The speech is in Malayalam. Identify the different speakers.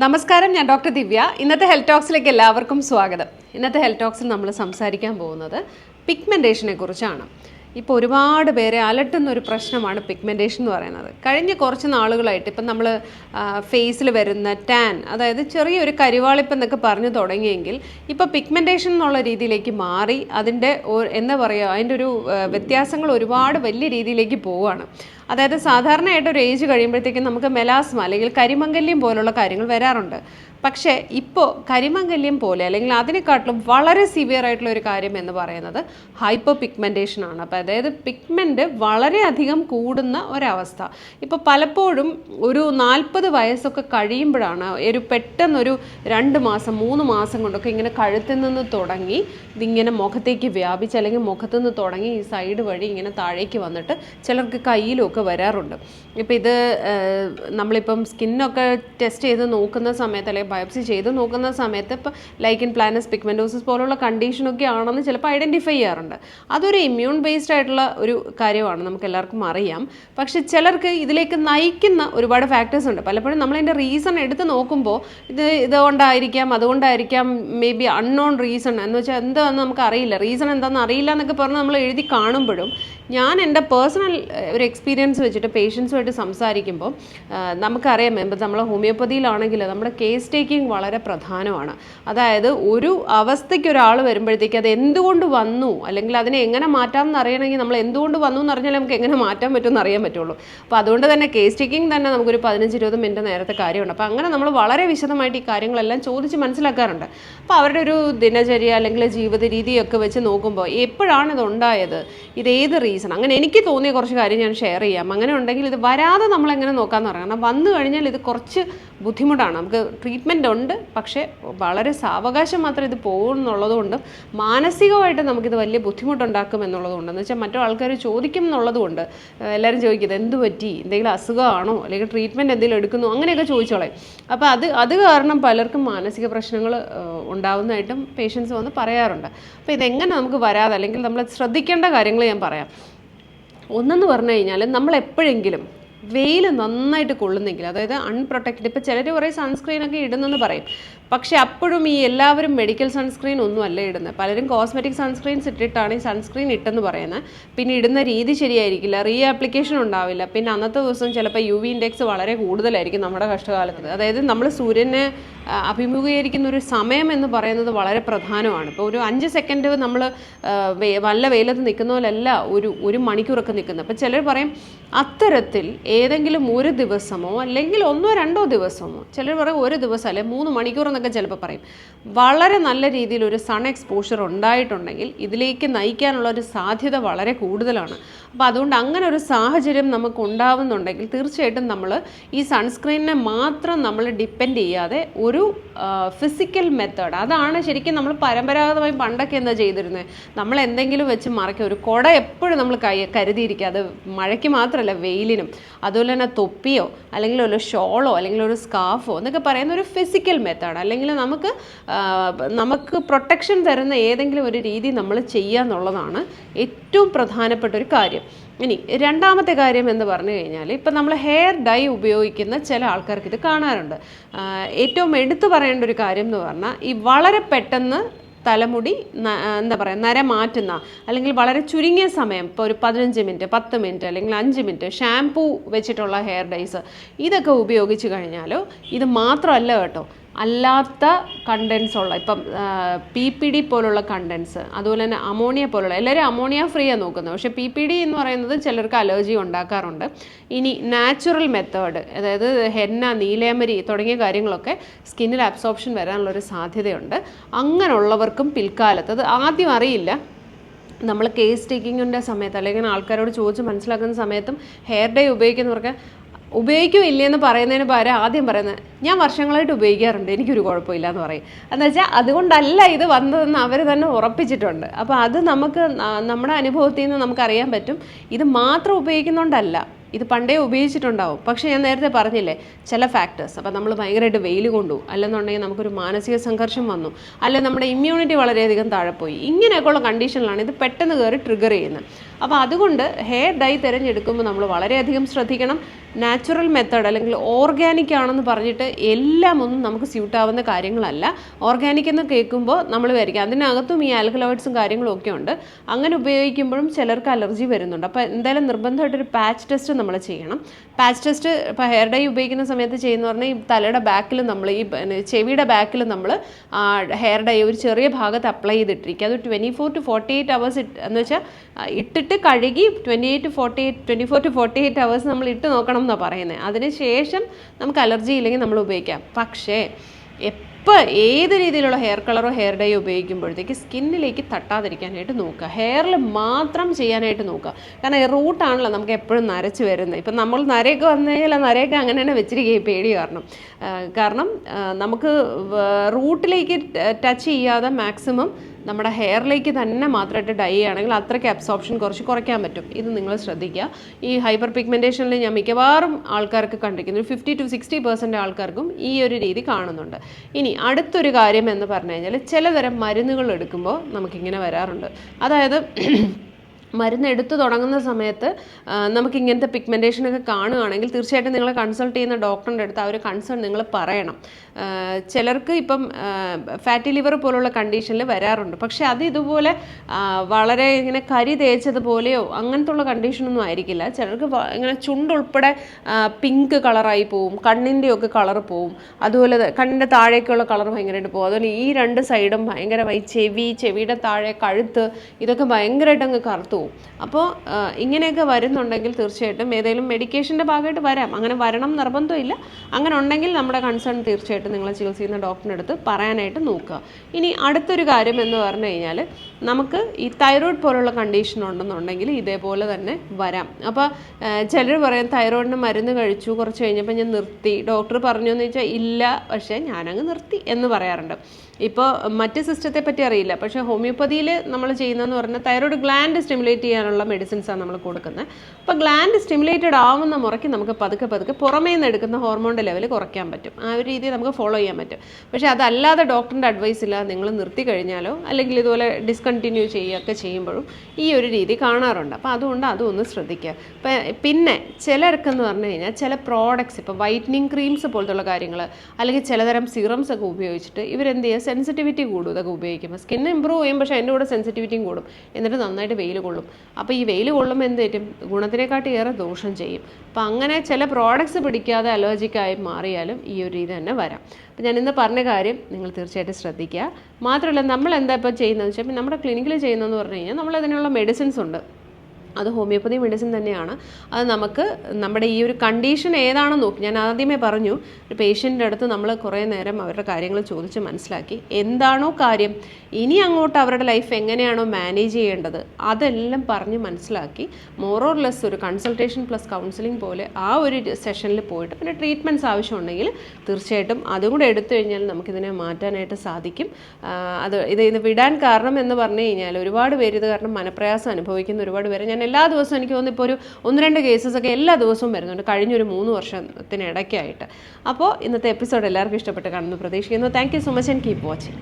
Speaker 1: നമസ്കാരം ഞാൻ ഡോക്ടർ ദിവ്യ. ഇന്നത്തെ ഹെൽത്ത് ടോക്സിലേക്ക് എല്ലാവർക്കും സ്വാഗതം. ഇന്നത്തെ ഹെൽത്ത് ടോക്സിൽ നമ്മൾ സംസാരിക്കാൻ പോകുന്നത് പിഗ്മെന്റേഷനെ കുറിച്ചാണ്. ഇപ്പോൾ ഒരുപാട് പേരെ അലട്ടുന്ന ഒരു പ്രശ്നമാണ് പിഗ്മെന്റേഷൻ എന്ന് പറയുന്നത്. കഴിഞ്ഞ കുറച്ച് നാളുകളായിട്ട് ഇപ്പം നമ്മൾ ഫേസിൽ വരുന്ന ടാൻ അതായത് ചെറിയൊരു കരിവാളിപ്പ് എന്നൊക്കെ പറഞ്ഞു തുടങ്ങിയെങ്കിൽ ഇപ്പോൾ പിഗ്മെന്റേഷൻ എന്നുള്ള രീതിയിലേക്ക് മാറി അതിന്റെ എന്താ പറയുക അതിന്റെ ഒരു വ്യത്യാസങ്ങൾ ഒരുപാട് വലിയ രീതിയിലേക്ക് പോവുകയാണ് അതായത് സാധാരണയായിട്ട് ഒരു ഏജ് കഴിയുമ്പോഴത്തേക്കും നമുക്ക് മെലാസ്മ അല്ലെങ്കിൽ കരിമംഗല്യം പോലുള്ള കാര്യങ്ങൾ വരാറുണ്ട്. പക്ഷേ ഇപ്പോൾ കരിമംഗല്യം പോലെ അല്ലെങ്കിൽ അതിനെക്കാട്ടിലും വളരെ സിവിയർ ആയിട്ടുള്ള ഒരു കാര്യം എന്ന് പറയുന്നത് ഹൈപ്പർ പിഗ്മെന്റേഷൻ ആണ്. അപ്പോൾ അതായത് പിഗ്മെന്റ് വളരെയധികം കൂടുന്ന ഒരവസ്ഥ. ഇപ്പോൾ പലപ്പോഴും ഒരു നാൽപ്പത് വയസ്സൊക്കെ കഴിയുമ്പോഴാണ് ഒരു പെട്ടെന്നൊരു രണ്ട് മാസം മൂന്ന് മാസം കൊണ്ടൊക്കെ ഇങ്ങനെ കഴുത്തിൽ നിന്ന് തുടങ്ങി ഇതിങ്ങനെ മുഖത്തേക്ക് വ്യാപിച്ച് അല്ലെങ്കിൽ മുഖത്തു നിന്ന് തുടങ്ങി ഈ സൈഡ് വഴി ഇങ്ങനെ താഴേക്ക് വന്നിട്ട് ചിലർക്ക് കയ്യിലൊക്കെ വരാറുണ്ട്. ഇപ്പോൾ ഇത് നമ്മളിപ്പം സ്കിന്നൊക്കെ ടെസ്റ്റ് ചെയ്ത് നോക്കുന്ന സമയത്ത് അല്ലെങ്കിൽ ബയോപ്സി ചെയ്ത് നോക്കുന്ന സമയത്ത് ഇപ്പോൾ ലൈക്ക് ഇൻ പ്ലാനസ് പിഗ്മെന്റോസിസ് പോലുള്ള കണ്ടീഷനൊക്കെ ആണെന്ന് ചിലപ്പോൾ ഐഡന്റിഫൈ ചെയ്യാറുണ്ട്. അതൊരു ഇമ്മ്യൂൺ ബേസ്ഡ് ആയിട്ടുള്ള ഒരു കാര്യമാണ് നമുക്ക് എല്ലാവർക്കും അറിയാം. പക്ഷെ ചിലർക്ക് ഇതിലേക്ക് നയിക്കുന്ന ഒരുപാട് ഫാക്ടേഴ്സ് ഉണ്ട്. പലപ്പോഴും നമ്മളതിന്റെ റീസൺ എടുത്ത് നോക്കുമ്പോൾ ഇത് ഇതുകൊണ്ടായിരിക്കാം അതുകൊണ്ടായിരിക്കാം മേ ബി അൺനോൺ റീസൺ എന്ന് വെച്ചാൽ എന്താണെന്ന് നമുക്ക് അറിയില്ല. റീസൺ എന്താണെന്ന് അറിയില്ല എന്നൊക്കെ പറഞ്ഞ് നമ്മൾ എഴുതി കാണുമ്പോഴും ഞാൻ എന്റെ പേഴ്സണൽ ഒരു എക്സ്പീരിയൻസ് വെച്ചിട്ട് പേഷ്യൻസുമായിട്ട് സംസാരിക്കുമ്പോൾ നമുക്കറിയാം ഇപ്പം നമ്മൾ ഹോമിയോപ്പതിയിലാണെങ്കിൽ നമ്മുടെ കേസ് ടേക്കിംഗ് വളരെ പ്രധാനമാണ്. അതായത് ഒരു അവസ്ഥയ്ക്ക് ഒരാൾ വരുമ്പോഴത്തേക്ക് അത് എന്തുകൊണ്ട് വന്നു? അല്ലെങ്കിൽ അതിനെ എങ്ങനെ മാറ്റാം എന്ന് അറിയണമെങ്കിൽ നമ്മൾ എന്തുകൊണ്ട് വന്നു എന്ന് അറിഞ്ഞാൽ നമുക്ക് എങ്ങനെ മാറ്റാൻ പറ്റുമെന്ന് അറിയാൻ പറ്റുള്ളൂ. അപ്പോൾ അതുകൊണ്ട് തന്നെ കേസ് ടേക്കിംഗ് തന്നെ നമുക്കൊരു പതിനഞ്ച് ഇരുപത് മിനിറ്റ് നേരത്തെ കാര്യമുണ്ട്. അപ്പോൾ അങ്ങനെ നമ്മൾ വളരെ വിശദമായിട്ട് ഈ കാര്യങ്ങളെല്ലാം ചോദിച്ച് മനസ്സിലാക്കാറുണ്ട്. അപ്പോൾ അവരുടെ ഒരു ദിനചര്യ അല്ലെങ്കിൽ ജീവിത രീതിയൊക്കെ വെച്ച് നോക്കുമ്പോൾ എപ്പോഴാണ് ഇത് ഉണ്ടായത്? ഇത് ഏത് റീസൺ അങ്ങനെ എനിക്ക് തോന്നിയ കുറച്ച് കാര്യം ഞാൻ ഷെയർ ചെയ്യാം. അങ്ങനെ ഉണ്ടെങ്കിൽ ഇത് വരാതെ നമ്മൾ എങ്ങനെ നോക്കാമെന്ന് പറയാം. കാരണം വന്നു കഴിഞ്ഞാൽ ഇത് കുറച്ച് ബുദ്ധിമുട്ടാണ്. നമുക്ക് ട്രീറ്റ്മെന്റ് ഉണ്ട് പക്ഷേ വളരെ സാവകാശം മാത്രം ഇത് പോകും എന്നുള്ളതുകൊണ്ട് മാനസികമായിട്ട് നമുക്കിത് വലിയ ബുദ്ധിമുട്ടുണ്ടാക്കും എന്നുള്ളതുകൊണ്ട്. എന്ന് വെച്ചാൽ മറ്റു ആൾക്കാർ ചോദിക്കും എന്നുള്ളതുകൊണ്ട്. എല്ലാവരും ചോദിക്കുന്നത് എന്ത് പറ്റി? എന്തെങ്കിലും അസുഖമാണോ? അല്ലെങ്കിൽ ട്രീറ്റ്മെന്റ് എന്തെങ്കിലും എടുക്കുന്നു? അങ്ങനെയൊക്കെ ചോദിച്ചോളെ. അപ്പോൾ അത് അത് കാരണം പലർക്കും മാനസിക പ്രശ്നങ്ങൾ ഉണ്ടാവുന്നതായിട്ടും പേഷ്യൻസ് വന്ന് പറയാറുണ്ട്. അപ്പോൾ ഇതെങ്ങനെ നമുക്ക് വരാതെ അല്ലെങ്കിൽ നമ്മൾ ശ്രദ്ധിക്കേണ്ട കാര്യങ്ങൾ ഞാൻ പറയാം. ഒന്നെന്ന് പറഞ്ഞു കഴിഞ്ഞാൽ നമ്മൾ എപ്പോഴെങ്കിലും വെയിൽ നന്നായിട്ട് കൊള്ളുന്നെങ്കിൽ അതായത് അൺപ്രൊട്ടക്റ്റഡ് ഇപ്പോൾ ചിലർ കുറേ സൺസ്ക്രീനൊക്കെ ഇടുന്നെന്ന് പറയും. പക്ഷേ അപ്പോഴും ഈ എല്ലാവരും മെഡിക്കൽ സൺസ്ക്രീൻ ഒന്നും അല്ല ഇടുന്നത്. പലരും കോസ്മെറ്റിക് സൺസ്ക്രീൻസ് ഇട്ടിട്ടാണ് ഈ സൺസ്ക്രീൻ ഇട്ടെന്ന് പറയുന്നത്. പിന്നെ ഇടുന്ന രീതി ശരിയായിരിക്കില്ല. റീ ആപ്ലിക്കേഷൻ ഉണ്ടാവില്ല. പിന്നെ അന്നത്തെ ദിവസം ചിലപ്പോൾ യു വി ഇൻഡെക്സ് വളരെ കൂടുതലായിരിക്കും നമ്മുടെ കഷ്ടകാലത്ത്. അതായത് നമ്മൾ സൂര്യനെ അഭിമുഖീകരിക്കുന്ന ഒരു സമയം എന്ന് പറയുന്നത് വളരെ പ്രധാനമാണ്. ഇപ്പോൾ ഒരു അഞ്ച് സെക്കൻഡ് നമ്മൾ വല്ല വെയിലത്ത് നിൽക്കുന്ന പോലല്ല ഒരു ഒരു മണിക്കൂറൊക്കെ നിൽക്കുന്നത്. അപ്പോൾ ചിലർ പറയും അത്തരത്തിൽ ഏതെങ്കിലും ഒരു ദിവസമോ അല്ലെങ്കിൽ ഒന്നോ രണ്ടോ ദിവസമോ? ചിലർ പറയും ഒരു ദിവസം അല്ലെ മൂന്ന് മണിക്കൂർ ചിലപ്പോൾ പറയും. വളരെ നല്ല രീതിയിൽ ഒരു സൺ എക്സ്പോഷർ ഉണ്ടായിട്ടുണ്ടെങ്കിൽ ഇതിലേക്ക് നയിക്കാനുള്ള ഒരു സാധ്യത വളരെ കൂടുതലാണ്. അപ്പോൾ അതുകൊണ്ട് അങ്ങനെ ഒരു സാഹചര്യം നമുക്ക് ഉണ്ടാവുന്നുണ്ടെങ്കിൽ തീർച്ചയായിട്ടും നമ്മൾ ഈ സൺസ്ക്രീനിനെ മാത്രം നമ്മൾ ഡിപ്പെൻഡ് ചെയ്യാതെ ഒരു ഫിസിക്കൽ മെത്തേഡ് അതാണ് ശരിക്കും നമ്മൾ പരമ്പരാഗതമായി പണ്ടൊക്കെ എന്താ ചെയ്തിരുന്നത് നമ്മൾ എന്തെങ്കിലും വെച്ച് മറയ്ക്കുക ഒരു കുട എപ്പോഴും നമ്മൾ കൈ കരുതിയിരിക്കുക അത് മഴയ്ക്ക് മാത്രമല്ല വെയിലിനും. അതുപോലെ തന്നെ തൊപ്പിയോ അല്ലെങ്കിൽ ഒരു ഷോളോ അല്ലെങ്കിൽ ഒരു സ്കാർഫോ എന്നൊക്കെ പറയുന്ന ഒരു ഫിസിക്കൽ മെത്തേഡ് അല്ലെങ്കിൽ നമുക്ക് നമുക്ക് പ്രൊട്ടക്ഷൻ തരുന്ന ഏതെങ്കിലും ഒരു രീതി നമ്മൾ ചെയ്യുക എന്നുള്ളതാണ് ഏറ്റവും പ്രധാനപ്പെട്ട ഒരു കാര്യം. ഇനി രണ്ടാമത്തെ കാര്യം എന്ന് പറഞ്ഞു കഴിഞ്ഞാൽ ഇപ്പം നമ്മൾ ഹെയർ ഡൈ ഉപയോഗിക്കുന്ന ചില ആൾക്കാർക്ക് ഇത് കാണാറുണ്ട്. ഏറ്റവും എടുത്തു പറയേണ്ട ഒരു കാര്യം എന്ന് പറഞ്ഞാൽ ഈ വളരെ പെട്ടെന്ന് തലമുടി എന്താ പറയുക നര മാറ്റുന്ന അല്ലെങ്കിൽ വളരെ ചുരുങ്ങിയ സമയം ഇപ്പോൾ ഒരു പതിനഞ്ച് മിനിറ്റ് പത്ത് മിനിറ്റ് അല്ലെങ്കിൽ അഞ്ച് മിനിറ്റ് ഷാംപൂ വെച്ചിട്ടുള്ള ഹെയർ ഡൈസ് ഇതൊക്കെ ഉപയോഗിച്ച് കഴിഞ്ഞാലോ ഇത് മാത്രമല്ല കേട്ടോ അല്ലാത്ത കണ്ടൻസ് ഉള്ള ഇപ്പം പി പി ഡി പോലുള്ള കണ്ടൻസ് അതുപോലെ തന്നെ അമോണിയ പോലുള്ള എല്ലാവരും അമോണിയ ഫ്രീ ആണ് നോക്കുന്നത്. പക്ഷേ പി പി ഡി എന്ന് പറയുന്നത് ചിലർക്ക് അലർജി ഉണ്ടാക്കാറുണ്ട്. ഇനി നാച്ചുറൽ മെത്തേഡ് അതായത് ഹെന്ന നീലേമരി തുടങ്ങിയ കാര്യങ്ങളൊക്കെ സ്കിന്നിൽ അബ്സോർപ്ഷൻ വരാനുള്ളൊരു സാധ്യതയുണ്ട്. അങ്ങനെയുള്ളവർക്കും പിൽക്കാലത്ത് അത് ആദ്യം അറിയില്ല. നമ്മൾ കേസ് ടേക്കിങ്ങിന്റെ സമയത്ത് അല്ലെങ്കിൽ ആൾക്കാരോട് ചോദിച്ച് മനസ്സിലാക്കുന്ന സമയത്തും ഹെയർ ഡേ ഉപയോഗിക്കുന്നവർക്ക് ഉപയോഗിക്കും ഇല്ലയെന്ന് പറയുന്നതിന് പകരം ആദ്യം പറയുന്നത് ഞാൻ വർഷങ്ങളായിട്ട് ഉപയോഗിക്കാറുണ്ട് എനിക്കൊരു കുഴപ്പമില്ല എന്ന് പറയും. എന്ന് വെച്ചാൽ അതുകൊണ്ടല്ല ഇത് വന്നതെന്ന് അവർ തന്നെ ഉറപ്പിച്ചിട്ടുണ്ട്. അപ്പോൾ അത് നമുക്ക് നമ്മുടെ അനുഭവത്തിൽ നിന്ന് നമുക്കറിയാൻ പറ്റും. ഇത് മാത്രം ഉപയോഗിക്കുന്നതുകൊണ്ടല്ല ഇത് പണ്ടേ ഉപയോഗിച്ചിട്ടുണ്ടാവും. പക്ഷേ ഞാൻ നേരത്തെ പറഞ്ഞില്ലേ ചില ഫാക്ടേഴ്സ് അപ്പോൾ നമ്മൾ ഭയങ്കരമായിട്ട് വെയിൽ കൊണ്ടു അല്ലെന്നുണ്ടെങ്കിൽ നമുക്കൊരു മാനസിക സംഘർഷം വന്നു അല്ലെ നമ്മുടെ ഇമ്മ്യൂണിറ്റി വളരെയധികം താഴെപ്പോയി. പോയി ഇങ്ങനെയൊക്കെയുള്ള കണ്ടീഷനിലാണ് ഇത് പെട്ടെന്ന് കയറി ട്രിഗർ ചെയ്യുന്നത്. അപ്പോൾ അതുകൊണ്ട് ഹെയർ ഡൈ തിരഞ്ഞെടുക്കുമ്പോൾ നമ്മൾ വളരെയധികം ശ്രദ്ധിക്കണം. നാച്ചുറൽ മെത്തേഡ് അല്ലെങ്കിൽ ഓർഗാനിക് ആണെന്ന് പറഞ്ഞിട്ട് എല്ലാം ഒന്നും നമുക്ക് സ്യൂട്ട് ആവുന്ന കാര്യങ്ങളല്ല. ഓർഗാനിക് എന്ന് കേൾക്കുമ്പോൾ നമ്മൾ വിചാരിക്കും അതിനകത്തും ഈ ആൽക്കലോയിഡ്സും കാര്യങ്ങളും ഒക്കെ ഉണ്ട്. അങ്ങനെ ഉപയോഗിക്കുമ്പോഴും ചിലർക്ക് അലർജി വരുന്നുണ്ട്. അപ്പോൾ എന്തായാലും നിർബന്ധമായിട്ടൊരു പാച്ച് ടെസ്റ്റ് നമ്മൾ ചെയ്യണം. പാച്ച് ടെസ്റ്റ് ഇപ്പോൾ ഹെയർ ഡൈ ഉപയോഗിക്കുന്ന സമയത്ത് ചെയ്യുന്ന പറഞ്ഞാൽ ഈ തലയുടെ ബാക്കിൽ നമ്മൾ ഈ ചെവിയുടെ ബാക്കിൽ നമ്മൾ ഹെയർ ഡൈ ഒരു ചെറിയ ഭാഗത്ത് അപ്ലൈ ചെയ്തിട്ടിരിക്കുക അത് twenty four to forty eight hours എന്ന് വെച്ചാൽ ആ, ഇട്ടിട്ട് കഴുകി twenty eight to forty eight twenty four to forty eight hours നമ്മൾ ഇട്ട് നോക്കണം എന്നാണ് പറയുന്നത് അതിന് ശേഷം നമുക്ക് അലർജി ഇല്ലെങ്കിൽ നമ്മൾ ഉപയോഗിക്കാം. പക്ഷേ എപ്പോൾ ഏത് രീതിയിലുള്ള ഹെയർ കളറോ ഹെയർ ഡൈയോ ഉപയോഗിക്കുമ്പോഴത്തേക്ക് സ്കിന്നിലേക്ക് തട്ടാതിരിക്കാനായിട്ട് നോക്കുക. ഹെയറിൽ മാത്രം ചെയ്യാനായിട്ട് നോക്കുക. കാരണം റൂട്ടാണല്ലോ നമുക്ക് എപ്പോഴും നരച്ച് വരുന്നത്. ഇപ്പം നമ്മൾ നരയൊക്കെ വന്നു കഴിഞ്ഞാൽ നരയൊക്കെ അങ്ങനെ തന്നെ വെച്ചിരിക്കുക ഈ പേടി കാരണം. കാരണം നമുക്ക് റൂട്ടിലേക്ക് ടച്ച് ചെയ്യാതെ മാക്സിമം നമ്മുടെ ഹെയറിലേക്ക് തന്നെ മാത്രമായിട്ട് ഡൈ ആണെങ്കിൽ അത്രയ്ക്ക് അബ്സോപ്ഷൻ കുറച്ച് കുറയ്ക്കാൻ പറ്റും. ഇത് നിങ്ങൾ ശ്രദ്ധിക്കുക. ഈ ഹൈപ്പർ പിഗ്മെന്റേഷനിൽ ഞാൻ മിക്കവാറും ആൾക്കാർക്ക് കണ്ടിരിക്കുന്നു. ഫിഫ്റ്റി ടു സിക്സ്റ്റി പെർസെന്റ് ആൾക്കാർക്കും ഈ ഒരു രീതി കാണുന്നുണ്ട്. ഇനി അടുത്തൊരു കാര്യം എന്ന് പറഞ്ഞു കഴിഞ്ഞാൽ ചിലതരം മരുന്നുകൾ എടുക്കുമ്പോൾ നമുക്കിങ്ങനെ വരാറുണ്ട്. അതായത് മരുന്ന് എടുത്തു തുടങ്ങുന്ന സമയത്ത് നമുക്ക് ഇങ്ങനത്തെ പിഗ്മെന്റേഷനൊക്കെ കാണുകയാണെങ്കിൽ തീർച്ചയായിട്ടും നിങ്ങൾ കൺസൾട്ട് ചെയ്യുന്ന ഡോക്ടറിന്റെ അടുത്ത് ആ ഒരു കൺസേൺ നിങ്ങൾ പറയണം. ചിലർക്ക് ഇപ്പം ഫാറ്റി ലിവർ പോലുള്ള കണ്ടീഷനിൽ വരാറുണ്ട്. പക്ഷേ അത് ഇതുപോലെ വളരെ ഇങ്ങനെ കരി തേച്ചതുപോലെയോ അങ്ങനത്തെ ഉള്ള കണ്ടീഷനൊന്നും ആയിരിക്കില്ല. ചിലർക്ക് ഇങ്ങനെ ചുണ്ടുൾപ്പെടെ പിങ്ക് കളറായി പോവും കണ്ണിന്റെ ഒക്കെ കളർ പോവും. അതുപോലെ കണ്ണിന്റെ താഴേക്കുള്ള കളർ ഭയങ്കരമായിട്ട് പോകും അതുപോലെ ഈ രണ്ട് സൈഡും ഭയങ്കരമായി ചെവി ചെവിയുടെ താഴെ കഴുത്ത് ഇതൊക്കെ ഭയങ്കരമായിട്ട് അങ്ങ് കറുത്തു പോകും അപ്പോൾ ഇങ്ങനെയൊക്കെ വരുന്നുണ്ടെങ്കിൽ തീർച്ചയായിട്ടും ഏതെങ്കിലും മെഡിക്കേഷന്റെ ഭാഗമായിട്ട് വരാം. അങ്ങനെ വരണം നിർബന്ധമില്ല. അങ്ങനെ ഉണ്ടെങ്കിൽ നമ്മുടെ കൺസേൺ തീർച്ചയായിട്ടും നിങ്ങളെ ചികിത്സ ചെയ്യുന്ന ഡോക്ടറിന്റെ അടുത്ത് പറയാനായിട്ട് നോക്കുക. ഇനി അടുത്തൊരു കാര്യം എന്ന് പറഞ്ഞു കഴിഞ്ഞാൽ നമുക്ക് ഈ തൈറോയ്ഡ് പോലുള്ള കണ്ടീഷൻ ഉണ്ടെന്നുണ്ടെങ്കിൽ ഇതേപോലെ തന്നെ വരാം. അപ്പോൾ ചിലർ പറയും തൈറോയിഡിന് മരുന്ന് കഴിച്ചു കുറച്ച് കഴിഞ്ഞപ്പോൾ ഞാൻ നിർത്തി. ഡോക്ടർ പറഞ്ഞു എന്ന് വെച്ചാൽ ഇല്ല പക്ഷേ ഞാനങ്ങ് നിർത്തി എന്ന് പറയാറുണ്ട്. ഇപ്പോൾ മറ്റ് സിസ്റ്റത്തെ പറ്റി അറിയില്ല. പക്ഷേ ഹോമിയോപ്പതിയിൽ നമ്മൾ ചെയ്യുന്നതെന്ന് പറഞ്ഞാൽ തൈറോയ്ഡ് ഗ്ലാൻഡ് സ്റ്റിമുലേറ്റ് ചെയ്യാനുള്ള മെഡിസിൻസാണ് നമ്മൾ കൊടുക്കുന്നത്. അപ്പോൾ ഗ്ലാൻഡ് സ്റ്റിമുലേറ്റഡ് ആവുന്ന മുറയ്ക്ക് നമുക്ക് പതുക്കെ പതുക്കെ പുറമേ നിന്ന് എടുക്കുന്ന ഹോർമോണിന്റെ ലെവൽ കുറയ്ക്കാൻ പറ്റും. ആ ഒരു രീതി നമുക്ക് ഫോളോ ചെയ്യാൻ പറ്റും. പക്ഷേ അതല്ലാതെ ഡോക്ടറിന്റെ അഡ്വൈസ് ഇല്ല നിങ്ങൾ നിർത്തി കഴിഞ്ഞാലോ അല്ലെങ്കിൽ ഇതുപോലെ ഡിസ്കണ്ടിന്യൂ ചെയ്യുകയൊക്കെ ചെയ്യുമ്പോഴും ഈ ഒരു രീതി കാണാറുണ്ട്. അപ്പോൾ അതുകൊണ്ട് അതൊന്ന് ശ്രദ്ധിക്കുക. ഇപ്പം പിന്നെ ചിലർക്കെന്ന് പറഞ്ഞു കഴിഞ്ഞാൽ ചില പ്രോഡക്ട്സ് ഇപ്പോൾ വൈറ്റനിങ് ക്രീംസ് പോലത്തുള്ള കാര്യങ്ങൾ അല്ലെങ്കിൽ ചിലതരം സിറംസ് ഒക്കെ ഉപയോഗിച്ചിട്ട് ഇവരെന്ത് ചെയ്യുക സെൻസിറ്റിവിറ്റി കൂടും ഇതൊക്കെ ഉപയോഗിക്കുമ്പോൾ സ്കിൻ ഇമ്പ്രൂവ് ചെയ്യും പക്ഷേ അതിന്റെ കൂടെ സെൻസിറ്റിവിറ്റിയും കൂടും. എന്നിട്ട് നന്നായിട്ട് വെയിൽ കൊള്ളും. അപ്പോൾ ഈ വെയിൽ കൊള്ളുമ്പോൾ എന്ത് പറ്റും? ഗുണത്തിനെക്കാട്ടി ഏറെ ദോഷം ചെയ്യും. അപ്പോൾ അങ്ങനെ ചില പ്രോഡക്ട്സ് പിടിക്കാതെ അലോജിക്കായി മാറിയാലും ഈ ഒരു രീതി തന്നെ വരാം. അപ്പോൾ ഞാൻ ഇന്ന് പറഞ്ഞ കാര്യം നിങ്ങൾ തീർച്ചയായിട്ടും ശ്രദ്ധിക്കുക. മാത്രമല്ല നമ്മൾ എന്താ ഇപ്പോൾ ചെയ്യുന്നതെന്ന് വെച്ചാൽ നമ്മുടെ ക്ലിനിക്കിൽ ചെയ്യുന്നതെന്ന് പറഞ്ഞു കഴിഞ്ഞാൽ നമ്മൾ അതിനുള്ള മെഡിസിൻസ് ഉണ്ട്. അത് ഹോമിയോപ്പതി മെഡിസിൻ തന്നെയാണ്. അത് നമുക്ക് നമ്മുടെ ഈ ഒരു കണ്ടീഷൻ ഏതാണെന്ന് നോക്കി. ഞാൻ ആദ്യമേ പറഞ്ഞു ഒരു പേഷ്യന്റെ അടുത്ത് നമ്മൾ കുറേ നേരം അവരുടെ കാര്യങ്ങൾ ചോദിച്ച് മനസ്സിലാക്കി. എന്താണോ കാര്യം ഇനി അങ്ങോട്ട് അവരുടെ ലൈഫ് എങ്ങനെയാണോ മാനേജ് ചെയ്യേണ്ടത് അതെല്ലാം പറഞ്ഞ് മനസ്സിലാക്കി. മോറോർ ലെസ് ഒരു കൺസൾട്ടേഷൻ പ്ലസ് കൗൺസിലിംഗ് പോലെ ആ ഒരു സെഷനിൽ പോയിട്ട് പിന്നെ ട്രീറ്റ്മെന്റ്സ് ആവശ്യമുണ്ടെങ്കിൽ തീർച്ചയായിട്ടും അതും കൂടെ എടുത്തു കഴിഞ്ഞാൽ നമുക്കിതിനെ മാറ്റാനായിട്ട് സാധിക്കും. അത് ഇത് ഇത് വിടാൻ കാരണം എന്ന് പറഞ്ഞു കഴിഞ്ഞാൽ ഒരുപാട് പേര് ഇത് കാരണം മനപ്രയാസം അനുഭവിക്കുന്ന ഒരുപാട് പേരെ ഞാൻ എല്ലാ ദിവസവും എനിക്ക് തോന്നുന്നു ഇപ്പോൾ ഒരു ഒന്ന് രണ്ട് കേസസ് ഒക്കെ എല്ലാ ദിവസവും വരുന്നുണ്ട്. കഴിഞ്ഞൊരു മൂന്ന് വർഷത്തിനിടയ്ക്കായിട്ട്. അപ്പോൾ ഇന്നത്തെ എപ്പിസോഡ് എല്ലാവർക്കും ഇഷ്ടപ്പെട്ട് കാണുന്നു പ്രതീക്ഷിക്കുന്നു. Thank so much and keep watching